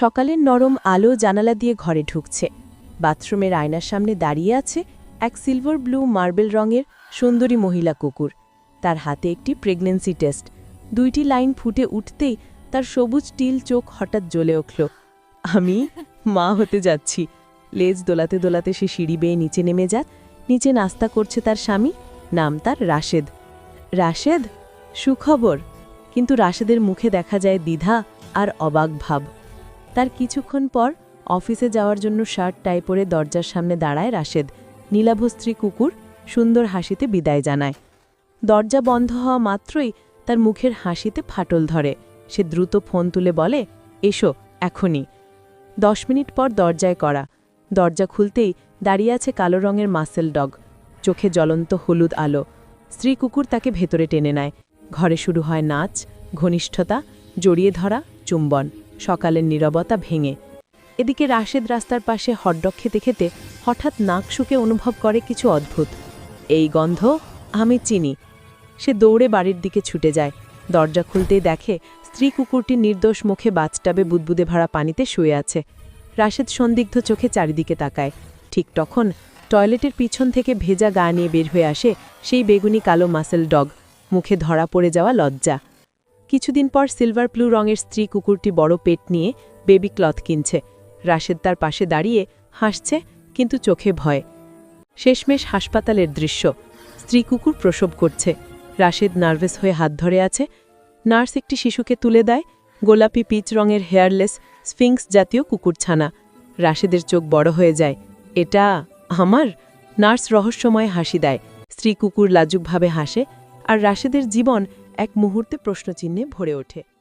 সকালের নরম আলো জানালা দিয়ে ঘরে ঢুকছে। বাথরুমের আয়নার সামনে দাঁড়িয়ে আছে এক সিলভার ব্লু মার্বেল রঙের সুন্দরী মহিলা কুকুর। তার হাতে একটি প্রেগন্যান্সি টেস্ট। দুইটি লাইন ফুটে উঠতেই তার সবুজ টিল চোখ হঠাৎ জ্বলে উঠল। আমি মা হতে যাচ্ছি। লেজ দোলাতে দোলাতে সে সিঁড়ি বেয়ে নিচে নেমে যাক নিচে নাস্তা করছে তার স্বামী। নাম তার রাশেদ। রাশেদ? সুখবর। কিন্তু রাশেদের মুখে দেখা যায় দ্বিধা আর অবাক ভাব। তার কিছুক্ষণ পর অফিসে যাওয়ার জন্য শার্ট টাই পরে দরজার সামনে দাঁড়ায় রাশেদ। নীলাভস্ত্রী কুকুর সুন্দর হাসিতে বিদায় জানায়। দরজা বন্ধ হওয়া মাত্রই তার মুখের হাসিতে ফাটল ধরে। সে দ্রুত ফোন তুলে বলে, এসো, এখনই। দশ মিনিট পর দরজায় করা। দরজা খুলতেই দাঁড়িয়ে আছে কালো রঙের মাসেল ডগ। চোখে জ্বলন্ত হলুদ আলো। স্ত্রী কুকুর তাকে ভেতরে টেনে নেয়। ঘরে শুরু হয় নাচ, ঘনিষ্ঠতা, জড়িয়ে ধরা, চুম্বন। সকালের নীরবতা ভেঙে। এদিকে রাশেদ রাস্তার পাশে হটডগ খেতে খেতে হঠাৎ নাক শুকে অনুভব করে কিছু অদ্ভুত। এই গন্ধ আমি চিনি। সে দৌড়ে বাড়ির দিকে ছুটে যায়। দরজা খুলতেই দেখে স্ত্রী কুকুরটি নির্দোষ মুখে বাথটাবে বুদবুদে ভরা পানিতে শুয়ে আছে। রাশেদ সন্দিগ্ধ চোখে চারিদিকে তাকায়। ঠিক তখন টয়লেটের পিছন থেকে ভেজা গা নিয়ে বের হয়ে আসে সেই বেগুনি কালো মাসেল ডগ। মুখে ধরা পড়ে যাওয়া লজ্জা। কিছুদিন পর সিলভার ব্লু রঙের স্ত্রী কুকুরটি বড় পেট নিয়ে বেবি ক্লথ কিনছে। রাশেদ তার পাশে দাঁড়িয়ে হাসছে, কিন্তু চোখে ভয়। শেষমেশ হাসপাতালের দৃশ্য। স্ত্রী কুকুর প্রসব করছে। রাশেদ নার্ভাস হয়ে হাত ধরে আছে। নার্স একটি শিশুকে তুলে দেয়। গোলাপি পিচ রঙের হেয়ারলেস স্ফিংস জাতীয় কুকুরছানা রাশেদের চোখ বড় হয়ে যায়। এটা আমার? নার্স রহস্যময় হাসি দেয়। স্ত্রী কুকুর লাজুকভাবে হাসে। আর রাশেদের জীবন এক মুহূর্তে প্রশ্নচিহ্নে ভরে ওঠে।